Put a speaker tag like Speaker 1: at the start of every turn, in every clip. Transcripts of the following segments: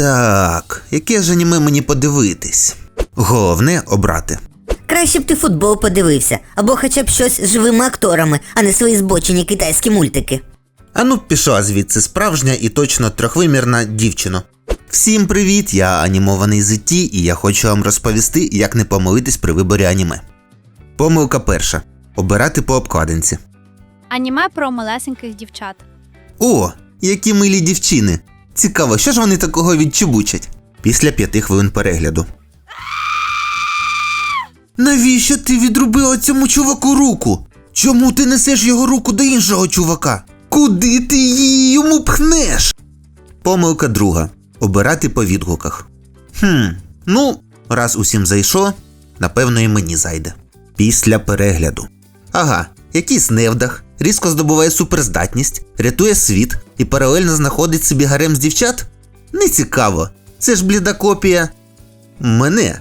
Speaker 1: Так, яке ж аніме мені подивитись? Головне обрати.
Speaker 2: Краще б ти футбол подивився, або хоча б щось з живими акторами, а не свої збочені китайські мультики.
Speaker 1: А ну пішла звідси справжня і точно трьохвимірна дівчино. Всім привіт! Я анімований Зеті, і я хочу вам розповісти, як не помилитись при виборі аніме. Помилка перша. Обирати по обкладинці.
Speaker 3: Аніме про малесеньких дівчат.
Speaker 1: О, які милі дівчини! Цікаво, що ж вони такого відчубучать? Після п'яти хвилин перегляду. Навіщо ти відрубила цьому чуваку руку? Чому ти несеш його руку до іншого чувака? Куди ти її йому пхнеш? Помилка друга. Обирати по відгуках. Хм, ну, раз усім зайшло, напевно, і мені зайде. Після перегляду. Ага, якийсь невдах, різко здобуває суперздатність, рятує світ і паралельно знаходить собі гарем з дівчат? Не цікаво. Це ж бліда копія. Мене.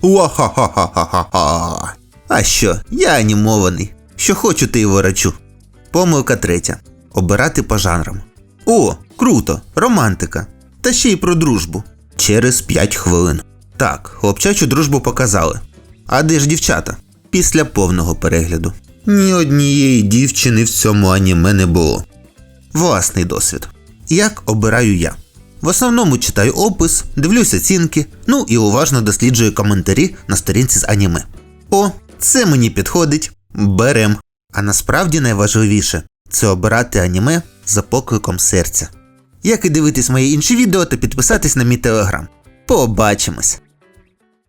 Speaker 1: Уа-ха-ха-ха-ха-ха. А що, я анімований. Що хочу, ти й ворочу. Помилка третя. Обирати по жанрам. О, круто, романтика. Та ще й про дружбу. Через 5 хвилин. Так, хлопчачу дружбу показали. А де ж дівчата? Після повного перегляду. Ні однієї дівчини в цьому аніме не було. Власний досвід. Як обираю я? В основному читаю опис, дивлюсь оцінки, ну і уважно досліджую коментарі на сторінці з аніме. О, це мені підходить. Берем. А насправді найважливіше це обирати аніме за покликом серця. Як і дивитись мої інші відео та підписатись на мій телеграм. Побачимось!